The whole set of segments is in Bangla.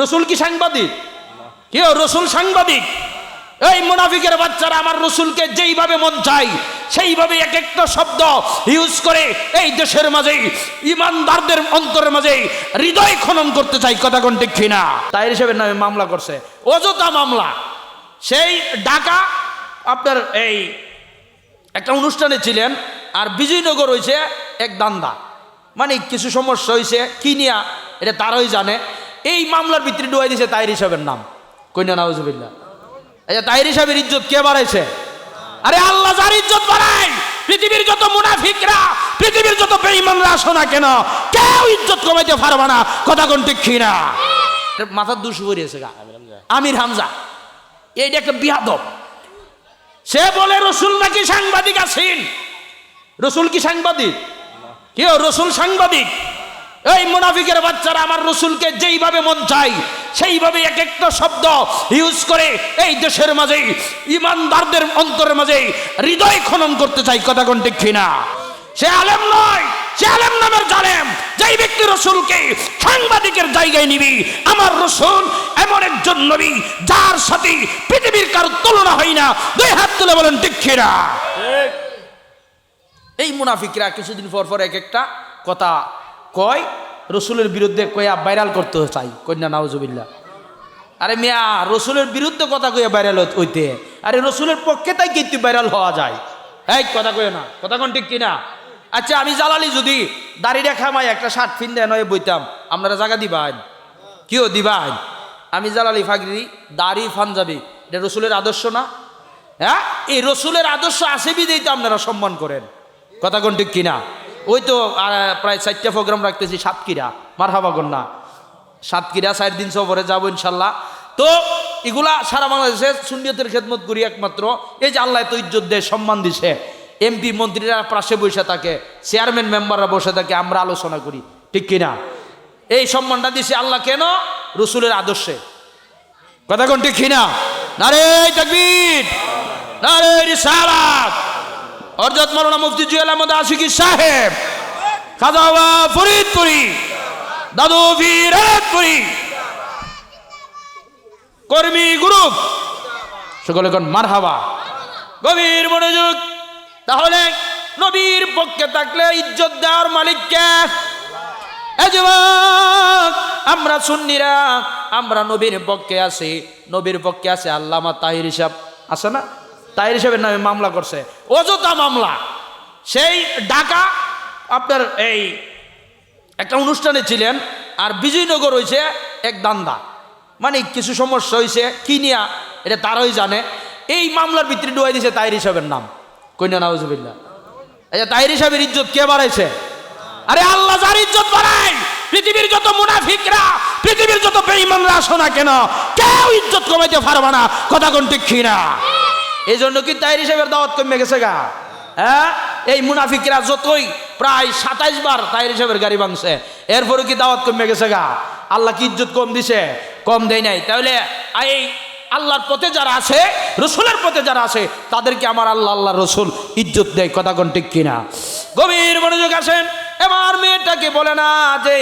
রসুল কি সাংবাদিক? কেউ রসুল সাংবাদিক? এই মুনাফিকের বাচ্চারা আমার রসুলকে যেইভাবে মন চাই সেইভাবে এক একটা শব্দ ইউজ করে এই দেশের মাঝে ইমানদারদের অন্তরের মাঝে হৃদয় খনন করতে চাই কথা কোন ঠিক না তাই হিসেবে নামে মামলা করছে। অযথা মামলা। সেই ঢাকা আপনার এই একটা অনুষ্ঠানে ছিলেন আর বিজয়নগর হয়েছে এক দান্দা। মানে কিছু সমস্যা হয়েছে কি নিয়া এটা তারাই জানে। এই মামলার ভিতরে ডুয়াই দিছে তাইর হিসাবের নাম। কন্যা নাউজুবিল্লাহ। আচ্ছা তাইর হিসাবের ইজ্জত কে বাড়াইছে? আরে আল্লাহ যার ইজ্জত বাড়ায়, পৃথিবীর যত মুনাফিকরা, পৃথিবীর যত বেঈমানরা আসো না কেন, কেউ ইজ্জত কমাইতে পারবে না, কথা কোন ঠিক না মাথার করিয়েছে গা। আমির হামজা, এইটা একটা বিহাদব। সে বলে, রসুল নাকি সাংবাদিক আছেন? রসুল কি সাংবাদিক? কেউ রসুল সাংবাদিক? এই মুনাফিকের বাচ্চারা আমার রসুলকে যেইভাবে মন চাই সেইভাবে এক একটা শব্দ ইউজ করে এই দেশের মাঝে ইমানদারদের অন্তরের মাঝে হৃদয় খনন করতে চাই কথা কোন ঠিক না সে আলেম নয় সে আলেম নামের জালেম। যেই ব্যক্তি রসুলকে সাংবাদিকের জায়গায় নিবি আমার রসুল এমন একজন নবী যার সাথে পৃথিবীর কারও তুলনা হয় না। দুই হাত তুলে বলেন ঠিক না এই মুনাফিকরা কিছুদিন পর পর এক একটা কথা কয়? রসুলের বিরুদ্ধে কয়া ভাইরাল করতে চাই কন্যা নাউজুবিল্লা আরে মিয়া, রসুলের বিরুদ্ধে কথা কয়ে ভাইরাল হইতে আরে রসুলের পক্ষে তাই কিন্তু ভাইরাল হওয়া যায়? এই, কথা কয়ে না। কথা কোন ঠিক কিনা? আচ্ছা আমি জ্বালালি যদি দাড়ি রেখা মাই একটা শার্ট ফিন দেয় নয় বইতাম, আপনারা জায়গা দিবান কিও দিবান আমি জ্বালালি ফাগরি, দাড়ি ফানজাবি এটা রসুলের আদর্শ না? হ্যাঁ? এই রসুলের আদর্শ আছে বিদেই তো আপনারা সম্মান করেন। কথা কোন ঠিক কিনা? ওই তো প্রায় চারটা প্রোগ্রাম রাখতেছি সাতক্ষীরা মার হাবা কন্যা সাতক্ষীরা, চার দিন সফরে যাব ইনশাল্লাহ। তো, এগুলা সারা বাংলাদেশে সুন্নিয়তের খেদমত করি একমাত্র। এই যে আল্লাহ তো ইজ্জত দেয়, সম্মান দিছে। এমপি মন্ত্রীরা পাশে বসে থাকে চেয়ারম্যান মেম্বাররা বসে থাকে, আমরা আলোচনা করি। ঠিক কিনা? এই সম্মানটা দিছে আল্লাহ কেন? রসুলের আদর্শে। কথা কোন ঠিক কিনা? নারে তাকবীর নারে রিসালাত অর্জাত মাওলানা মুফতি জুয়েল আহমদ আশিকি সাহেব খাজা বাবা ফরিদপুরি, দাদু ফিরাতপুরি কর্মী গ্রুপ, সকলে কোন মারহাবা, গভীর মনোযোগ, তাহলে নবীর পক্ষে থাকলে ইজ্জত দেওয়ার মালিককে। আমরা সুন্নিরা, আমরা নবীর পক্ষে আছি, নবীর পক্ষে আছে আল্লামা তাহির হিসাব আছে না? তাহির হিসাবের নামে মামলা করছে। অযথা মামলা। সেই ঢাকা আপনার এই একটা অনুষ্ঠানে ছিলেন আর বিজয়নগর হয়েছে এক দান্দা। মানে কিছু সমস্যা হয়েছে কি নিয়া এটা তারাই জানে। এই মামলার ভিতরে ডুয়াই দিছে তাহির হিসাবের নাম। কন্যা নাউজুবিল্লাহ। আচ্ছা তাহির হিসাবের ইজ্জত কে বাড়াইছে? আরে আল্লাহ যার ইজ্জত বাড়ায়, পৃথিবীর যত মুনাফিকরা, পৃথিবীর যত বেঈমানরা আসো না কেন, কেউ ইজ্জত কমাইতে পারবে না। কথা কোন ঠিক এই জন্য কি তাইর হিসেবের দাওয়াত কমে গেছে গা? হ্যাঁ? এই মুনাফিকরা যতই প্রায় সাতাইশ বার তাইর হিসেবের গাড়ি ভাঙছে এরপরে কি দাওয়াত কমে গেছে গা? আল্লাহ কি ইজ্জত কম দিছে? কম দেয় নাই। তাহলে এই আল্লাহর পথে যারা আছে, রসুলের পথে যারা আছে, তাদেরকে আমার আল্লাহ আল্লাহ রসুল ইজ্জত দেয়। কথা কোন ঠিক কিনা? গভীর মনোযোগ আসেন। এবার মেয়েটাকে বলে না যে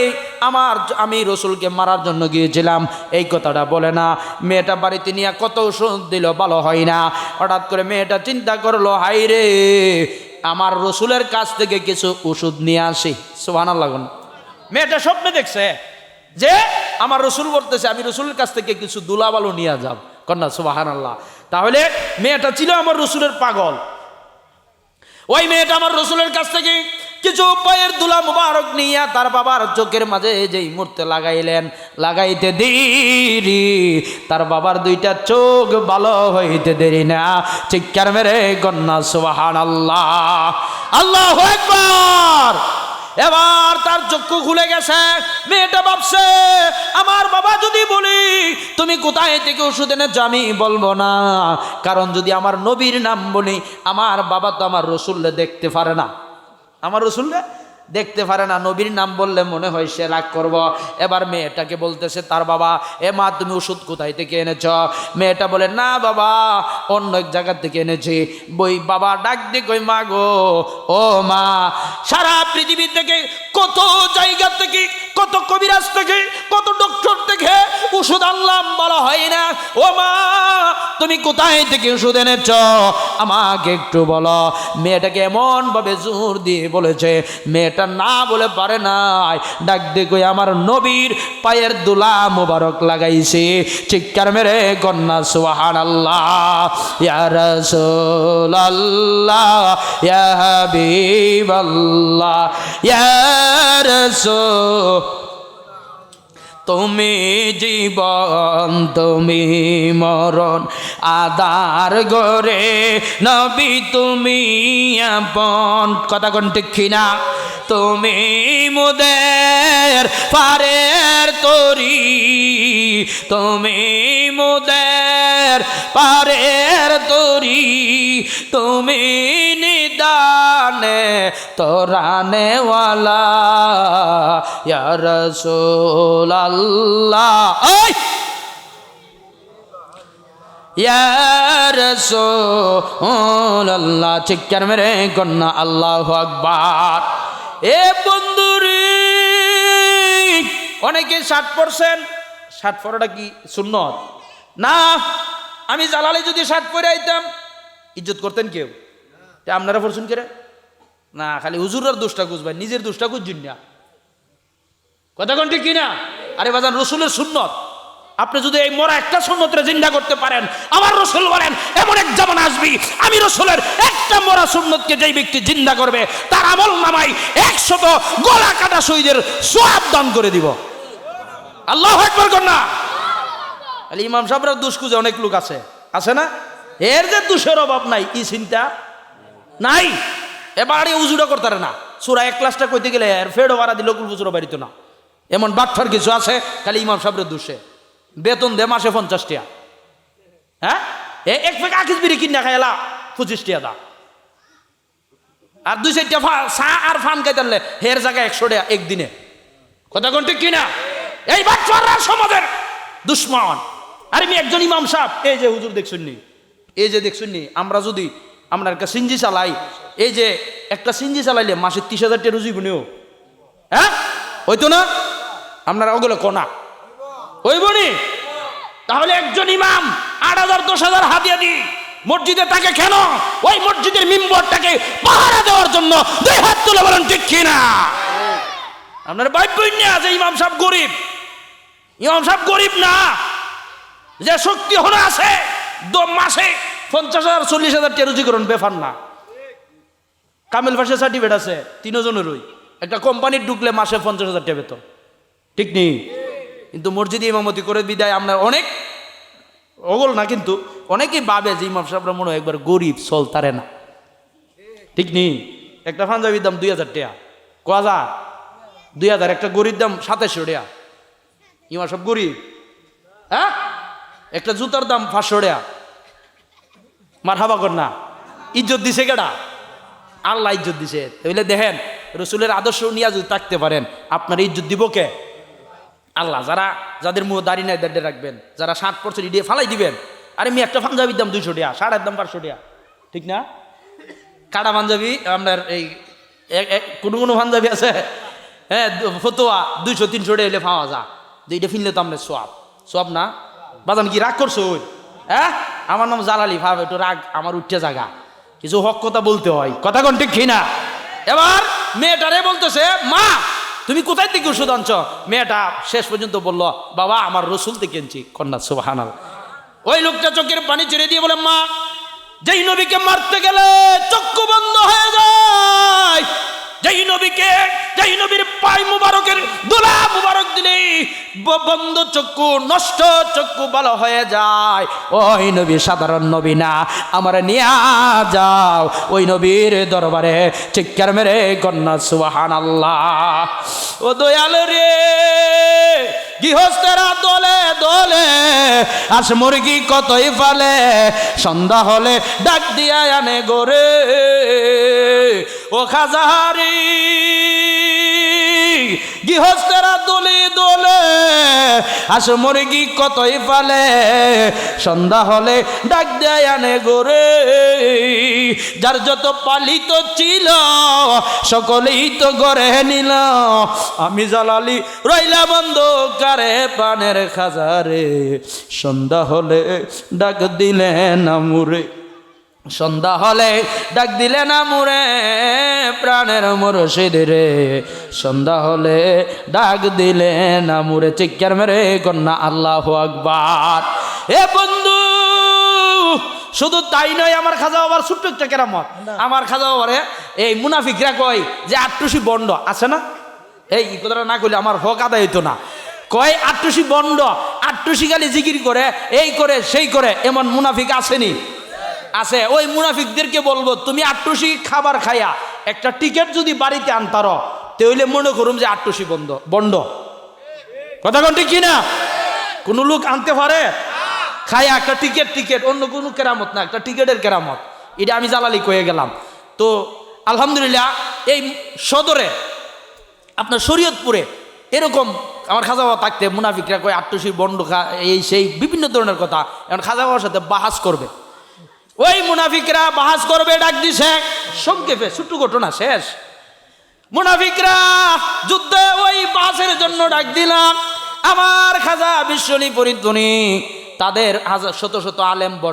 আমার, আমি রসুলকে মারার জন্য গিয়েছিলাম। এই কথাটা বলে না। মেয়েটা বাড়িতে নিয়ে কত ওষুধ দিল, ভালো হয় না। হঠাৎ করে মেয়েটা চিন্তা করল হাই রে, আমার রসুলের কাছ থেকে কিছু ওষুধ নিয়ে আসি। সোহানা লাগুন মেয়েটা স্বপ্নে দেখছে যে আমার রসুল বলতেছে, আমি রসুলের কাছ থেকে কিছু দুলাবালো নিয়ে যাব কন্যা সুবাহান আল্লাহ তাহলে মেয়েটা ছিল আমার রসুলের পাগল। ওই মেয়েটা আমার রসুলের কাছ থেকে কিছু পায়ের দুলা মুবারক নিয়ে তার বাবার চোখের মাঝে যেই মূর্তে লাগাইলেন, লাগাইতে দেরি। তার বাবার দুইটা চোখ ভালো হইতে দেরি না। চিৎকার মেরে গন্না সুবাহান আল্লাহ আল্লাহ একবার এবার তার চক্ষু খুলে গেছে। মেয়েটা ভাবছে, আমার বাবা যদি বলি, তুমি কোথায় থেকে ওষুধ এনেছ আমি বলব না। কারণ যদি আমার নবীর নাম বলি, আমার বাবা তো আমার রসুল্লে দেখতে পারে না। আমার রসুল্লে দেখতে পারে না, নবীর নাম বললে মনে হয় সে রাগ করব। এবার মেয়েটাকে বলতেছে, তার বাবা, এ মা, তুমি ওষুধ কোথায় থেকে এনেছ? মেয়েটা বলে, না বাবা, অন্য এক জায়গা থেকে এনেছি। বই বাবা ডাক দিয়ে কই মা গো, ও মা, সারা পৃথিবী থেকে কত জায়গা থেকে, কত কবিরাজ থেকে, কত ডক্টর থেকে ওষুধ আনলাম বলা হয় না। ও মা তুমি কোথায় থেকে ওষুধ এনেছ? আমাকে একটু বলো। মেয়েটাকে এমন ভাবে জোর দিয়ে বলেছে, মেয়েটা না বলে পারে নাই। ডাক দেখো আমার নবীর পায়ের দুলা মোবারক লাগাইছে। চিৎকার মেরে কন্যা সুহান আল্লাহ ইয়া রাসূল আল্লাহ তুমি জীবন তুমি মরণ। আদার গরে নবী তুমি আপন। কথা কোন ঠিক না তুমি মুদের পারের তরি। তুমি মুদের পারের তরি। তুমি নিদানে তোরানেওয়ালা রসুল আল্লাহ রসুল আল্লাহ চিৎকার মেরে কন্যা? আল্লাহ আকবার। এ বন্ধুরি, অনেকে ষাট পার্সেন্ট, ষাট পড়াটা কি সুন্নত? না, আমি জালালে যদি ষাট পরে আইতাম, ইজ্জত করতেন কেউ। তা আপনারা পড়ছেন কে? না, খালি হুজুরের দোষটা খুঁজবেন, নিজের দোষটা খুঁজছেন না। কথা কোন কিনা? আরে বাজান, রসুলের সুন্নত। আপনি যদি এই মরা একটা সুন্নতরে জিন্দা করতে পারেন, আমার রসুল বলেন, এমন এক যেমন আসবি, আমি রসুলের একটা মরা সুন্নতকে যেই ব্যক্তি জিন্দা করবে, তার আমল নামাই একশত গলা কাটা শহীদের সোয়াব দান করে দিব। আল্লাহ একবার কর না। তাহলে ইমাম সাহেবরা দুষ খুঁজে অনেক লোক আছে। আছে না? এর যে দুষের অভাব নাই কি চিন্তা নাই। এবারে উজুটা করতারে না। সুরা এক ক্লাসটা কইতে গেলে এর ফেডও ভাড়া দিল কুলবুজুরও বাড়িত না। এমন বাটফার কিছু আছে খালি ইমাম সাহেবের দুষে। বেতন দে মাসে পঞ্চাশ টাকা হ্যাঁ? এক ফেক আকিস বিড়ি কিনা খাইলা পঁচিশ টাকা দা। আর দুই চারটা চা আর ফান খাইতে হের জায়গায় একশো টাকা একদিনে। কথা কোন ঠিক কিনা? এই বাচ্চারা সমাজের দুশ্মন। আরে আমি একজন ইমাম সাহেব, এই যে হুজুর দেখছেন নি? এই যে দেখছেন নি? আমরা যদি আমরা একটা সিঞ্জি চালাই, এই যে একটা সিঞ্জি চালাইলে মাসে তিরিশ হাজার টাকা রুজি বনিও হ্যাঁ? হইতো না? আপনারা ওগুলো কোনা হইব নি তাহলে একজন ইমাম আট হাজার, দশ হাজার হাতিয়া দি, মসজিদে তাকে কেন? ওই মসজিদের মিম্বরটাকে পাহারা দেওয়ার জন্য দুই হাত তুলে বলেন, ঠিক কিনা? আপনার বাইবই না যে ইমাম সাহেব গরিব। ইমাম সাহেব গরিব না। যে শক্তি হলো আছে, দ- মাসে পঞ্চাশ হাজার, চল্লিশ হাজার টাকা রুজি করুন, বেফার না। কামেল ফাঁসে সার্টিফিকেট আছে, তিনজনেরই। একটা কোম্পানির ঢুকলে মাসে পঞ্চাশ হাজার টাকা বেতন। ঠিক নেই? কিন্তু মসজিদে ইমামতি করে বিদায়, আমরা অনেক ওগল না, কিন্তু অনেকেই ভাবে যে ইমাম সাহেবরা মনে হয় একবার গরিব, চল তারে না। ঠিক নেই একটা পাঞ্জাবির দাম দুই হাজার টাকা ক হাজার? দুই হাজার, একটা গরিব দাম সাতাশশো টাকা ইমাম সব গরিব। হ্যাঁ? একটা জুতার দাম পাঁচশো টাকা মার হাবা কর না। ইজ্জত দিছে কেডা? আল্লাহ ইজ্জত দিছে। তাহলে দেখেন, রসুলের আদর্শ নিয়ে যদি থাকতে পারেন, আপনার ইজ্জত দিব কে? আল্লাহ, যারা, যাদের মুখ দাড়ি নাই দাঁড়িয়ে রাখবেন, যারা ষাট পার্সেন্ট ইডিয়ে ফালাই দিবেন, আরে আমি একটা পাঞ্জাবির দাম দুইশো টাকা সাড়ের দাম পাঁচশো টাকা, ঠিক না? কাটা পাঞ্জাবি আপনার এই কোনো কোনো পাঞ্জাবি আছে হ্যাঁ ফতোয়া, দুইশো, তিনশো টাকা এলে পাওয়া যা দুইটা ফিনলে তো আপনার সোয়াব সোয়াব না? বাদাম কি রাগ করছ ওই? হ্যাঁ? আমার নাম জালালি ভাব, একটু রাগ, আমার উঠে জাগা, কিছু হক কথা বলতে হয়, কথা কোন ঠিক না? এবার মেয়েটারে বলতেছে, মা তুমি কোথায় থেকে ওষুধ আনছ? মেয়েটা শেষ পর্যন্ত বলল, বাবা, আমার রসুল থেকে আনছি। কন্যা সুবাহানাল ওই লোকটা চোখের পানি ছেড়ে দিয়ে বলে, মা, যেই নবীকে মারতে গেলে চক্ষু বন্ধ হয়ে যায়। যেই নবীকে, যেই নবীর পাই মুবারকের দোলা মুবারক দিলে বন্ধ চক্ষু, নষ্ট চক্ষু ভালো হয়ে যায়। ওই নবী সাধারণ নবী না, আমার নিয়ে যাও। ওই নবীর দরবারে চিৎকার মেরে কন্যা সুবাহান আল্লাহ ও দয়াল রে, গৃহস্থেরা দলে দলে আস মুরগি কতই ফালে, সন্ধ্যা হলে ডাক দিয়া আনে গোরে ও খাজাহারি, গৃহস্থেরা দলে দলে, হাঁস মুরগি কতই পালে? সন্ধ্যা হলে ডাক দেয় আনে গোরে, যার যত পালিত ছিল, সকলেই তো গড়ে নিল। আমি জালালি রইলা বন্ধ কারে পানের খাজারে, সন্ধ্যা হলে ডাক দিলেন আমুরে সন্ধ্যা হলে ডাক দিলে না মুরে প্রাণের মুরশিদ রে। সন্ধ্যা হলে ডাক দিলে না মুরে চিৎকার মেরে কন্যা আল্লাহ আকবার। এ বন্ধু শুধু তাই নয় আমার খাজা বাবার ছোট্ট একটা কেরামত। আমার খাজা বাবারে এই মুনাফিকরা কয় যে আটটুসি বন্ড আছে না? এই কথাটা না করলে আমার হক আদায় হইতো না। কয় আটটুসি বন্ড আটটুসি গালি জিকির করে এই করে সেই করে এমন মুনাফিক আসেনি। আছে, ওই মুনাফিকদেরকে বলব, তুমি আটটুসি খাবার খাইয়া একটা টিকিট যদি বাড়িতে আনতার তাহলে মনে করুম যে আটটুসি বন্ধ বন্ড কথা কোন ঠিক কিনা? কোনো লোক আনতে পারে? খায়া একটা টিকিট টিকিট, অন্য কোনো কেরামত না, একটা টিকিটের কেরামত। এটা আমি জ্বালালি কয়ে গেলাম। তো, আলহামদুলিল্লাহ, এই সদরে, আপনার শরীয়তপুরে এরকম আমার খাজা বাবা থাকতে মুনাফিকরা কয় আটটুসি বন্ড খা, এই সেই বিভিন্ন ধরনের কথা। এখন খাজা বাবার সাথে বাহাস করবে। ওই মুনাফিকরা বাহাস করবে, ডাক দিছে। সংক্ষেপে ছোট্ট ঘটনা শেষ। মুনাফিকরা যুদ্ধে ওই বাসের জন্য ডাক দিলাম। আমার খাজা বিশ্বনী পরিধ্বনি তাদের হাজার শত শত আলেম বসা